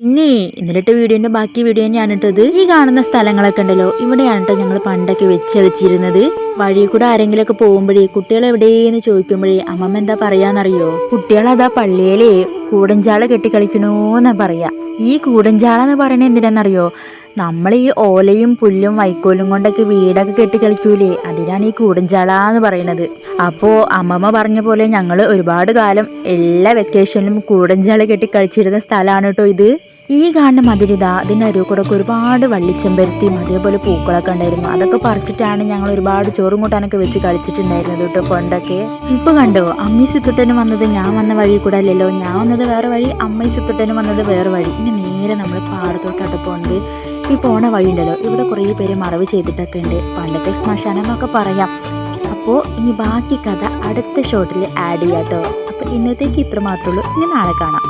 പിന്നെ ഇന്നലത്തെ വീഡിയോന്റെ ബാക്കി വീഡിയോ തന്നെയാണ് കേട്ടത് ഈ കാണുന്ന സ്ഥലങ്ങളൊക്കെ ഉണ്ടല്ലോ ഇവിടെയാണ് കേട്ടോ ഞങ്ങൾ പണ്ടൊക്കെ വെച്ചളിച്ചിരുന്നത് വഴി കൂടെ ആരെങ്കിലൊക്കെ പോകുമ്പോഴേ കുട്ടികൾ എവിടെയെന്ന് ചോദിക്കുമ്പോഴേ അമ്മമ്മ എന്താ പറയാന്നറിയോ? കുട്ടികൾ അതാ പള്ളിയിലെ കൂടഞ്ചാള കെട്ടിക്കളിക്കണോന്നാ പറയാ. ഈ കൂടഞ്ചാള എന്ന് പറയുന്നത് എന്തിനാന്നറിയോ? നമ്മൾ ഈ ഓലയും പുല്ലും വൈക്കോലും കൊണ്ടൊക്കെ വീടൊക്കെ കെട്ടി കളിക്കൂലേ അതിനാണ് ഈ കൂടഞ്ചാള എന്ന് പറയുന്നത് അപ്പോ അമ്മമ്മ പറഞ്ഞ പോലെ ഞങ്ങൾ ഒരുപാട് കാലം എല്ലാ വെക്കേഷനിലും കൂടഞ്ചാള കെട്ടി കളിച്ചിരുന്ന സ്ഥലമാണ് കേട്ടോ ഇത്. ഈ കാണുന്ന മതിരിത അതിന്റെ അരുവ് കൂടെ ഒരുപാട് വള്ളിച്ചെമ്പരത്തിയും അതേപോലെ പൂക്കളൊക്കെ ഉണ്ടായിരുന്നു. അതൊക്കെ പറിച്ചിട്ടാണ് ഞങ്ങൾ ഒരുപാട് ചോറും കൂട്ടാനൊക്കെ വെച്ച് കളിച്ചിട്ടുണ്ടായിരുന്നത് കേട്ടോ പണ്ടൊക്കെ. ഇപ്പൊ കണ്ടോ അമ്മി സിത്തുട്ടന് വന്നത് ഞാൻ വന്ന വഴി കൂടെ അല്ലല്ലോ. ഞാൻ വന്നത് വേറെ വഴി അമ്മ സിത്തുട്ടന് വന്നത് വേറെ വഴി. ഇനി നേരെ നമ്മൾ പാടത്തോട്ട് പോകുന്നത് ഈ പോണ വഴിയുണ്ടല്ലോ ഇവിടെ കുറേ പേര് മറവ് ചെയ്തിട്ടൊക്കെ ഉണ്ട്. പണ്ടത്തെ ശ്മശാനം എന്നൊക്കെ പറയാം. അപ്പോൾ ഇനി ബാക്കി കഥ അടുത്ത ഷോട്ടിൽ ആഡ് ചെയ്യാം കേട്ടോ അപ്പോൾ ഇന്നത്തേക്ക് ഇത്ര മാത്രമേ ഉള്ളൂ. ഇനി നാളെ കാണാം.